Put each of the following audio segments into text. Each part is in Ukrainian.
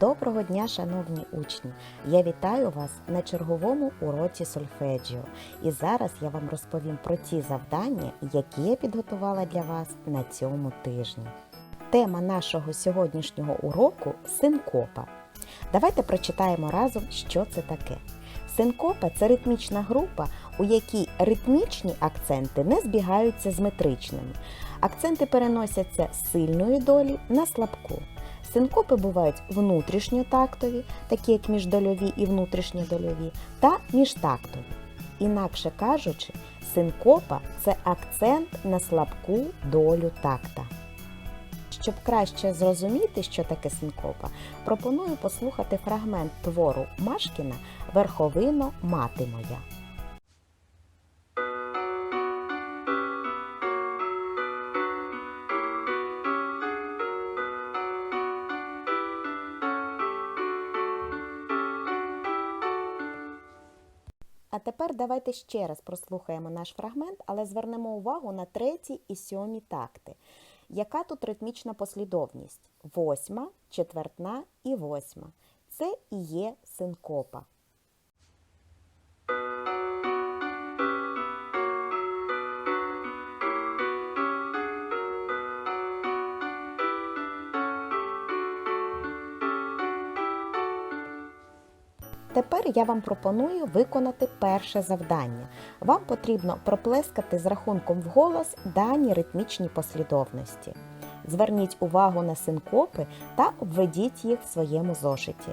Доброго дня, шановні учні! Я вітаю вас на черговому уроці сольфеджіо. І зараз я вам розповім про ті завдання, які я підготувала для вас на цьому тижні. Тема нашого сьогоднішнього уроку синкопа. Давайте прочитаємо разом, що це таке. Синкопа це ритмічна група, у якій ритмічні акценти не збігаються з метричними. Акценти переносяться з сильної долі на слабку. Синкопи бувають внутрішньотактові, такі як міждольові і внутрішньодольові, та міжтактові. Інакше кажучи, синкопа це акцент на слабку долю такта. Щоб краще зрозуміти, що таке синкопа, пропоную послухати фрагмент твору Машкіна Верховино мати моя. А тепер давайте ще раз прослухаємо наш фрагмент, але звернемо увагу на треті і сьомі такти. Яка тут ритмічна послідовність? Восьма, четвертна і восьма. Це і є синкопа. Тепер я вам пропоную виконати перше завдання. Вам потрібно проплескати з рахунком вголос дані ритмічні послідовності. Зверніть увагу на синкопи та обведіть їх в своєму зошиті.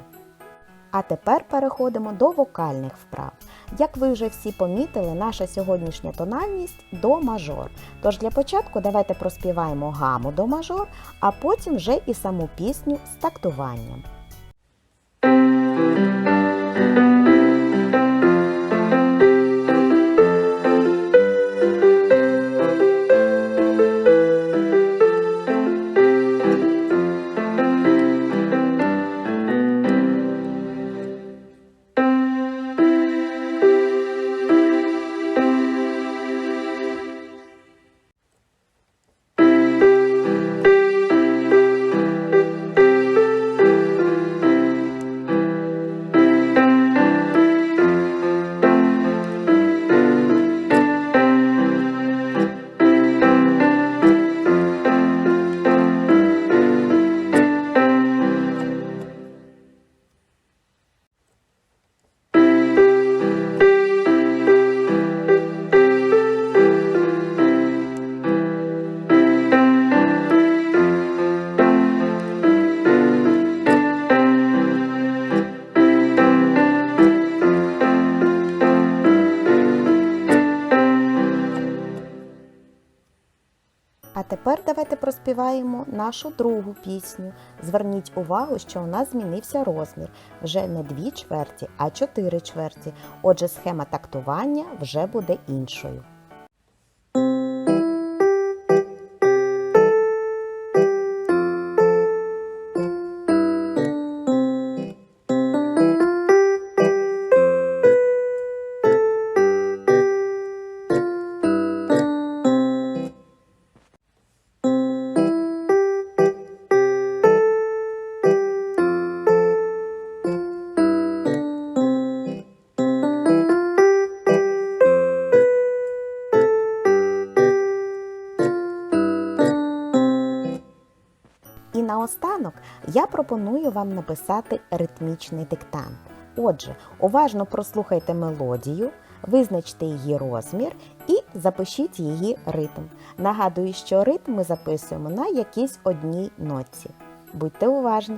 А тепер переходимо до вокальних вправ. Як ви вже всі помітили, наша сьогоднішня тональність до мажор. Тож для початку давайте проспіваємо гаму до мажор, а потім вже і саму пісню з тактуванням. Тепер давайте проспіваємо нашу другу пісню. Зверніть увагу, що у нас змінився розмір вже не дві чверті, а чотири чверті. Отже, схема тактування вже буде іншою. І наостанок я пропоную вам написати ритмічний диктант. Отже, уважно прослухайте мелодію, визначте її розмір і запишіть її ритм. Нагадую, що ритм ми записуємо на якійсь одній нотці. Будьте уважні!